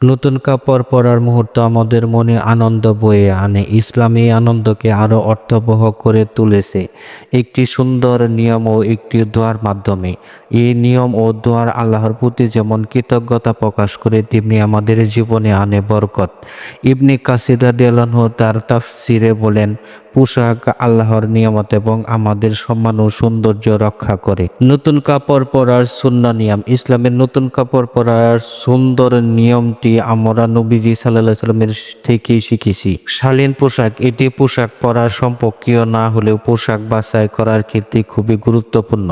নতুন কাপড় পরার মুহূর্ত আমাদের মনে আনন্দ বয়ে আনে। ইসলাম এই আনন্দকে আরও অর্থবহ করে তুলেছে। একটি সুন্দর নিয়ম ও একটি দোয়ার মাধ্যমে। এই নিয়ম ও দোয়ার আল্লাহর প্রতি যেমন কৃতজ্ঞতা প্রকাশ করে, তেমনি আমাদের জীবনে আনে বরকত। ইবনি কাসির রাদিয়াল্লাহু তার তাফসিরে বলেন পোশাক, আল্লাহর নিয়ামত এবং আমাদের সম্মান ও সৌন্দর্য রক্ষা করে। নতুন কাপড় পরার সুন্না নিয়ম, ইসলামের নতুন কাপড় পরার সুন্দর নিয়মটি আমরা নবীজি সাল্লাহ সাল্লামের থেকেই শিখেছি। শালীন পোশাক, এটি পোশাক পরার সম্পর্কীয় না হলেও পোশাক বাছাই করার ক্ষেত্রে খুবই গুরুত্বপূর্ণ।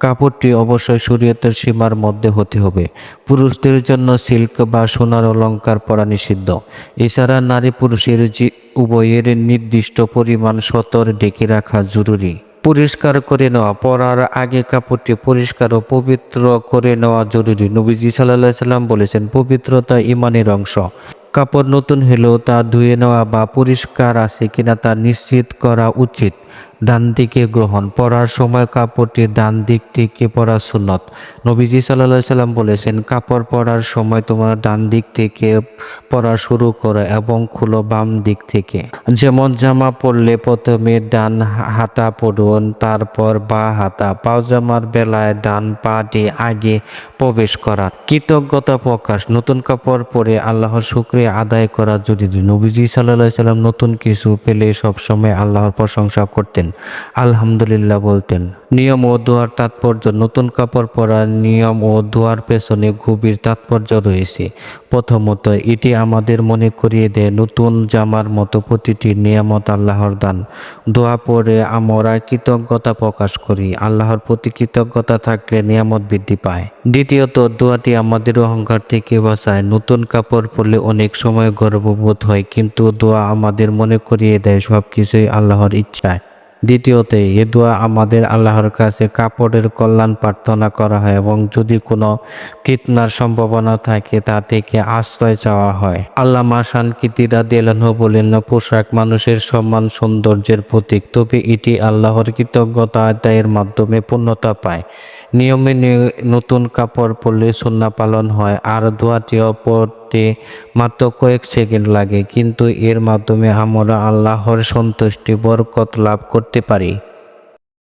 কাপড়টি অবশ্যই শরীয়তের সীমার মধ্যে হতে হবে। পুরুষদের জন্য সিল্ক বা সোনার অলংকার পরা নিষিদ্ধ। এছাড়া নারী পুরুষের উভয়ের নির্দিষ্ট পরিমাণ সতর ডেকে রাখা জরুরি। পরিষ্কার করে নেওয়া, পরার আগে কাপড়টি পরিষ্কার ও পবিত্র করে নেওয়া জরুরি। নবীজি সাল্লাহ সাল্লাম বলেছেন, পবিত্রতা ইমানের অংশ। কাপড় নতুন হলেও তা ধুয়ে নেওয়া বা পরিষ্কার আছে কিনা তা নিশ্চিত করা উচিত। ডান দিকে গ্রহণ। পরার সময় কাপড়টি ডান দিক থেকে পরা সুন্নত। নবীজি সাল্লাহ সাল্লাম বলেছেন, কাপড় পরার সময় তোমার ডান দিক থেকে পরা শুরু করো এবং খুলো বাম দিক থেকে। যেমন জামা পরলে প্রথমে ডান হাতা পড়ুন তারপর বা হাতা। পাজামার বেলায় ডান পাটি আগে প্রবেশ করা। কৃতজ্ঞতা প্রকাশ। নতুন কাপড় পরে আল্লাহর শুক্রিয়া আদায় করা জরুরি। নবীজি সাল্লাহ সাল্লাম নতুন কিছু পেলে সবসময় আল্লাহর প্রশংসা করতেন। আলহামদুলিল্লাহ বলতেন, নিয়ম ও দোয়ার তাৎপর্য, নতুন কাপড় পরার নিয়ম ও দোয়ার পেছনে গভীর তাৎপর্য রয়েছে। প্রথমত, এটি আমাদের মনে করিয়ে দেয় নতুন জামার মতো প্রতিটি নিয়ামত আল্লাহর দান। দোয়া পরে আমরা কৃতজ্ঞতা প্রকাশ করি, আল্লাহর প্রতি কৃতজ্ঞতা থাকলে নিয়ামত বৃদ্ধি পায়। দ্বিতীয়ত, দোয়াটি আমাদের অহংকার থেকে বাঁচায়। নতুন কাপড় পরলে অনেক সময় গর্ববোধ হয়, কিন্তু দোয়া আমাদের মনে করিয়ে দেয় সব কিছুই আল্লাহর ইচ্ছায়। দ্বিতীয়তে, এ দোয়া আমাদের আল্লাহর কাছে কাপড়ের কল্যাণ প্রার্থনা করা হয় এবং যদি কোনো ফিতনার সম্ভাবনা থাকে, তা থেকে আশ্রয় চাওয়া হয়। আল্লাহ মাসান কিতিরা দেলানহ বলেন না পোশাক মানুষের সম্মান, সৌন্দর্যের প্রতীক। তবে এটি আল্লাহর কৃতজ্ঞতা আদায়ের মাধ্যমে পূর্ণতা পায়। নিয়মে নতুন কাপড় পরলে সুন্না পালন হয়। আর দোয়াটিও পড়তে মাত্র কয়েক সেকেন্ড লাগে, কিন্তু এর মাধ্যমে আমরা আল্লাহর সন্তুষ্টি, বরকত লাভ করতে পারি।